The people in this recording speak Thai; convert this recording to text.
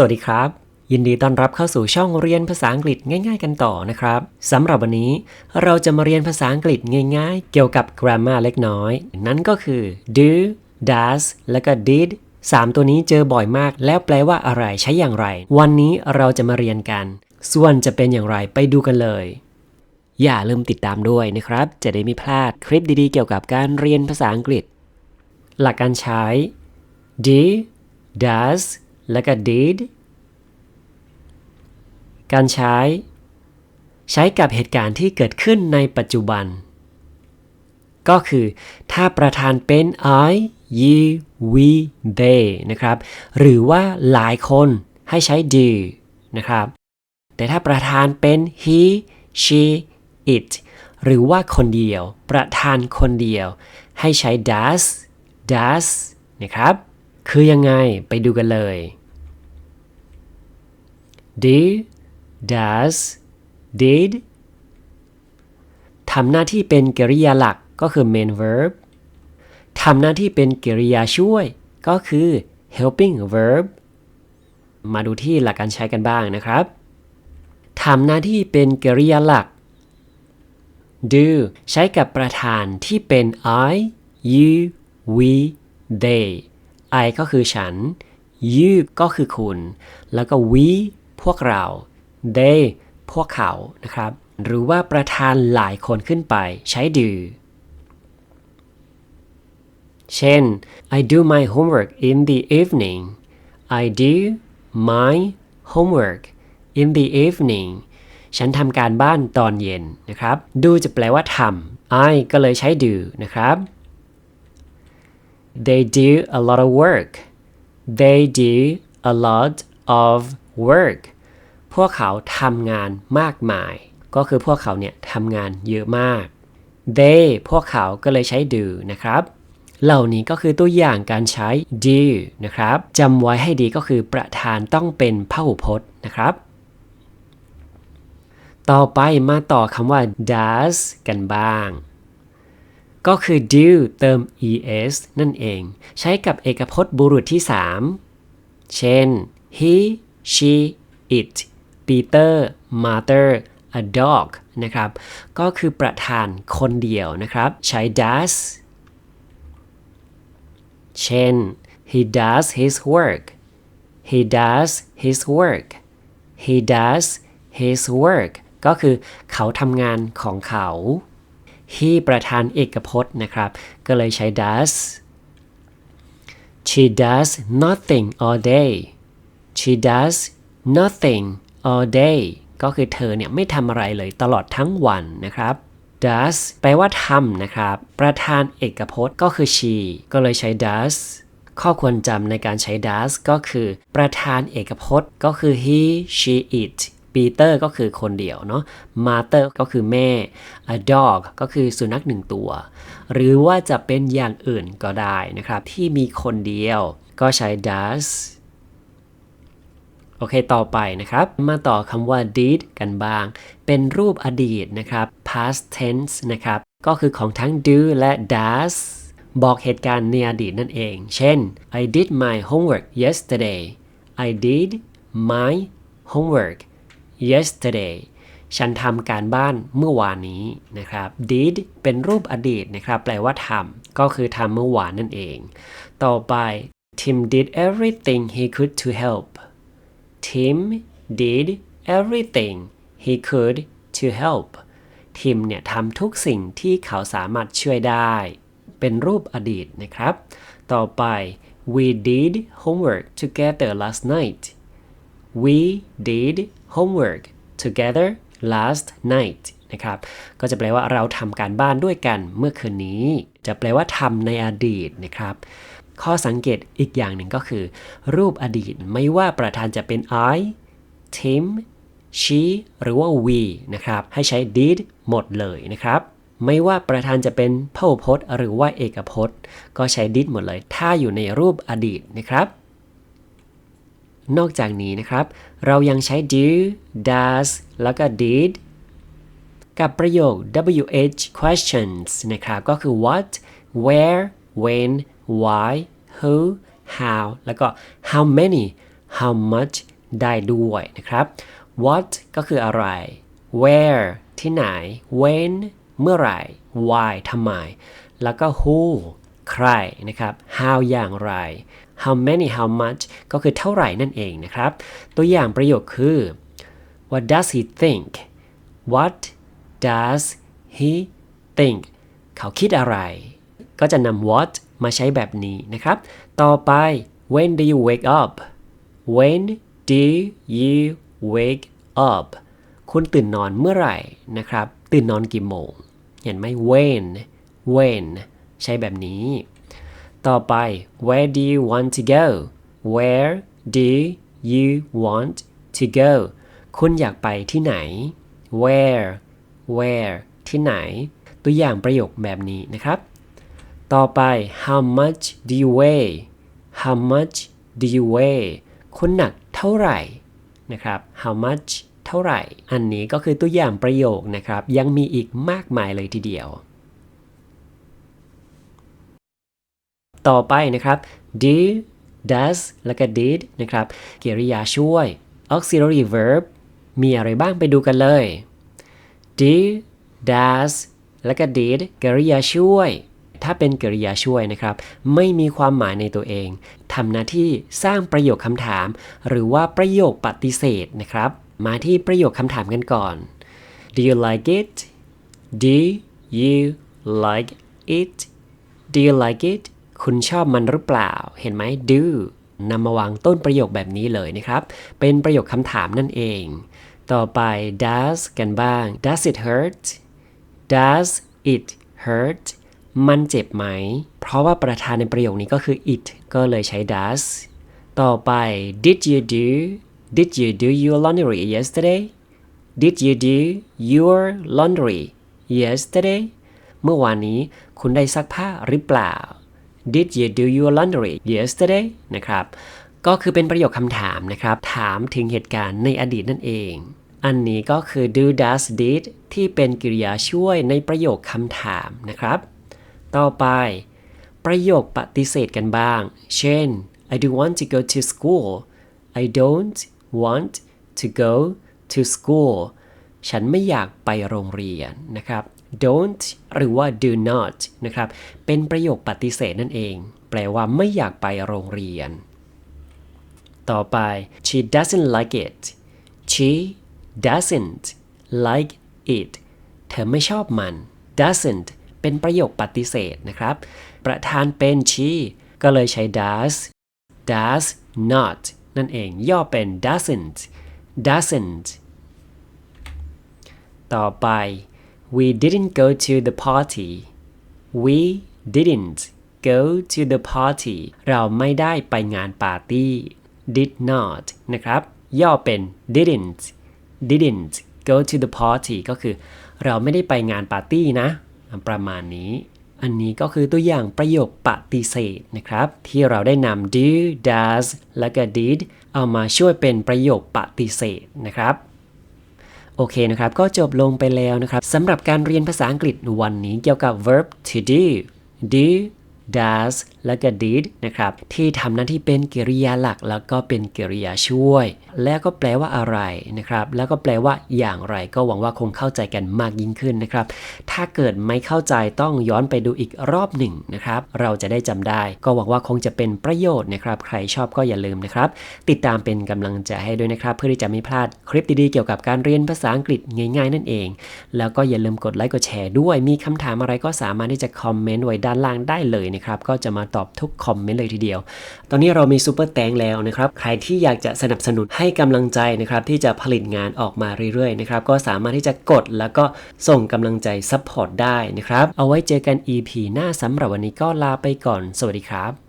สวัสดีครับ ยินดีต้อนรับเข้าสู่ช่องเรียนภาษาอังกฤษง่าย ๆ กันต่อนะครับสำหรับวันนี้เราจะมาเรียนภาษาอังกฤษง่าย ๆ เกี่ยวกับ grammar เล็กน้อย นั่นก็คือ do does และก็ did สามตัวนี้เจอบ่อยมาก แล้วแปลว่าอะไรใช้อย่างไร วันนี้เราจะมาเรียนกัน ส่วนจะเป็นอย่างไรไปดูกันเลย อย่าลืมติดตามด้วยนะครับ จะได้ไม่พลาดคลิปดีๆ เกี่ยวกับการเรียนภาษาอังกฤษ หลักการใช้ do does และก็ did การใช้ ใช้กับเหตุการณ์ที่เกิดขึ้นในปัจจุบัน ก็คือ ถ้าประธานเป็น I you we they นะครับ หรือว่าหลายคนให้ใช้ do นะครับ แต่ถ้าประธานเป็น he she it หรือว่าคนเดียว ประธานคนเดียว ให้ใช้ does does นะครับ คือยังไงไปดูกันเลย do does did ทำหน้าที่เป็นกริยาหลักก็คือ main verb ทำหน้าที่เป็นกริยาช่วยก็คือ helping verb มาดูที่หลักการใช้กันบ้างนะครับ ทำหน้าที่เป็นกริยาหลัก do ใช้กับประธานที่เป็น I you we they I ก็คือฉัน you ก็คือคุณ แล้วก็ we พวกเรา they พวกเขานะครับ หรือว่าประธานหลายคนขึ้นไปใช้ do เช่น I do my homework in the evening I do my homework in the evening ฉันทำการบ้านตอนเย็นนะครับ do จะแปลว่าทำ I ก็เลยใช้ do นะครับ They do a lot of work They do a lot of work พวกเขาทำงานมากมาย ก็คือพวกเขาเนี่ยทำงานเยอะมาก they พวกเขาก็เลยใช้ do นะครับ เหล่านี้ก็คือตัวอย่างการใช้ do นะครับจำไว้ให้ดีก็คือประธานต้องเป็นพหูพจน์นะครับ ต่อไปมาต่อคำว่า does กันบ้าง ก็คือ do เติม es นั่นเอง ใช้กับเอกพจน์บุรุษที่ 3 เช่น he she it Peter mother a dog นะครับ ก็คือประธานคนเดียวนะครับ ใช้ does เช่น he does his work he does his work he does his work ก็คือเขาทำงานของเขา he ประธานเอกพจน์นะครับ ก็เลยใช้ does she does nothing all day she does nothing all day ก็คือเธอเนี่ยไม่ทำอะไรเลยตลอดทั้งวันนะครับ does แปลว่าทำนะครับ ประธานเอกพจน์ก็คือ she ก็เลยใช้ does ข้อควรจำในการใช้ does ก็คือ ประธานเอกพจน์ก็คือ he she it Peter ก็คือคนเดียวเนาะ Mother ก็คือแม่ a dog ก็คือสุนัขหนึ่งตัว หรือว่าจะเป็นอย่างอื่นก็ได้นะครับ ที่มีคนเดียว ก็ใช้ does โอเค ต่อไปนะครับ มาต่อคำว่า did กันบ้าง เป็นรูปอดีตนะครับ past tense นะครับ ก็คือของทั้ง do และ does บอกเหตุการณ์ในอดีตนั่นเอง เช่น I did my homework yesterday I did my homework yesterday ฉันทำการบ้านเมื่อวานนี้นะครับ did เป็นรูปอดีตนะครับ แปลว่าทำ ก็คือทำเมื่อวานนั่นเอง ต่อไป Tim did everything he could to help Tim did everything he could to help ทิมเนี่ยทำทุกสิ่งที่เขาสามารถช่วยได้ เป็นรูปอดีตนะครับ ต่อไป we did homework together last night we did homework together last night นะครับ ก็จะแปลว่าเราทำการบ้านด้วยกันเมื่อคืนนี้ จะแปลว่าทำในอดีตนะครับ ข้อสังเกตอีกอย่างหนึ่งก็คือ รูปอดีตไม่ว่าประธานจะเป็น I Tim she หรือว่า we นะครับ ให้ใช้ did หมดเลยนะครับ ไม่ว่าประธานจะเป็นพหูพจน์ หรือว่าเอกพจน์ ก็ใช้ did หมดเลย ถ้าอยู่ในรูปอดีตนะครับ นอกจากนี้นะครับ เรายังใช้ do does แล้วก็ did กับประโยค WH questions นะครับ ก็คือ what where when why who how แล้วก็ how many how much ได้ด้วยนะครับ what ก็คืออะไร where ที่ไหน when เมื่อไหร่ why ทำไม แล้วก็ who ใครนะครับ how อย่างไร how many how much ก็คือเท่าไหร่นั่นเองนะครับ ตัวอย่างประโยคคือ what does he think what does he think เขาคิดอะไร ก็จะนำ what มาใช้แบบนี้นะครับ ต่อไป when do you wake up when do you wake up คุณตื่นนอนเมื่อไหร่นะครับ ตื่นนอนกี่โมง เห็นไหม when when ใช้แบบนี้ ต่อไป where do you want to go where do you want to go คุณอยากไปที่ไหน where where ที่ไหน ตัวอย่างประโยคแบบนี้นะครับ ต่อไป how much do you weigh how much do you weigh คุณหนักเท่าไหร่นะครับ how much เท่าไหร่ อันนี้ก็คือตัวอย่างประโยคนะครับ ยังมีอีกมากมายเลยทีเดียว ต่อไปนะครับ do does แล้วก็ did นะครับกริยาช่วย auxiliary verb มีอะไรบ้างไปดูกันเลย do does แล้วก็ did กริยาช่วย ถ้าเป็นกริยาช่วยนะครับ ไม่มีความหมายในตัวเองทำหน้าที่สร้างประโยคคำถาม หรือว่าประโยคปฏิเสธนะครับ มาที่ประโยคคำถามกันก่อน Do you like it Do you like it Do you like it คุณชอบมันหรือเปล่า เห็นไหม do นำมาวางต้นประโยคแบบนี้เลยนะครับ เป็นประโยคคำถามนั่นเอง ต่อไป does กันบ้าง does it hurt does it hurt มันเจ็บไหม เพราะว่าประธานในประโยคนี้ก็คือ it ก็เลยใช้ does ต่อไป did you do did you do your laundry yesterday did you do your laundry yesterday เมื่อวานนี้คุณได้ซักผ้าหรือเปล่า Did you do your laundry yesterday นะครับ ก็คือเป็นประโยคคำถามนะครับ ถามถึงเหตุการณ์ในอดีตนั่นเอง อันนี้ก็คือ do does did ที่เป็นกริยาช่วยในประโยคคำถามนะครับ ต่อไป ประโยคปฏิเสธกันบ้าง เช่น I don't want to go to school I don't want to go to school ฉันไม่อยากไปโรงเรียนนะครับ don't หรือว่า do not นะครับ เป็นประโยคปฏิเสธนั่นเอง แปลว่าไม่อยากไปโรงเรียน ต่อไป she doesn't like it she doesn't like it เธอไม่ชอบมัน doesn't เป็นประโยคปฏิเสธนะครับ ประธานเป็น she ก็เลยใช้ does does not นั่นเองย่อเป็น doesn't doesn't ต่อไป we didn't go to the party we didn't go to the party เราไม่ได้ไปงานปาร์ตี้ did not นะครับ ย่อเป็น didn't didn't go to the party ก็คือ เราไม่ได้ไปงานปาร์ตี้นะ ประมาณนี้ อันนี้ก็คือตัวอย่างประโยคปฏิเสธนะครับ ที่เราได้นำ do does และก็ did เอามาช่วยเป็นประโยคปฏิเสธนะครับโอเคนะครับ ก็จบลงไปแล้วนะครับสำหรับการเรียนภาษาอังกฤษวันนี้เกี่ยวกับ verb to do do does และก็ did นะครับ ที่ทำหน้าที่เป็นกริยาหลัก แล้วก็เป็นกริยาช่วย แล้วก็แปลว่าอะไรนะครับ แล้วก็แปลว่าอย่างไร ก็หวังว่าคงเข้าใจกันมากยิ่งขึ้นนะครับ ถ้าเกิดไม่เข้าใจต้องย้อนไปดูอีกรอบหนึ่งนะครับ เราจะได้จำได้ ก็หวังว่าคงจะเป็นประโยชน์นะครับ ใครชอบก็อย่าลืมนะครับ ติดตามเป็นกำลังใจให้ด้วยนะครับ เพื่อที่จะไม่พลาดคลิปดีๆเกี่ยวกับการเรียนภาษาอังกฤษง่ายๆ นั่นเอง แล้วก็อย่าลืมกดไลค์กดแชร์ด้วย มีคำถามอะไรก็สามารถที่จะคอมเมนต์ไว้ด้านล่างได้เลยนะครับ ก็จะมาตอบทุกคอมเมนต์เลยทีเดียว ตอนนี้เรามีซูเปอร์แตงแล้วนะครับ ใครที่อยากจะสนับสนุนให้กำลังใจนะครับที่จะผลิตงานออกมาเรื่อยๆนะครับก็สามารถที่จะกดแล้วก็ส่งกำลังใจซัพพอร์ตได้นะครับ เอาไว้เจอกัน EP หน้าสำหรับวันนี้ก็ลาไปก่อน สวัสดีครับ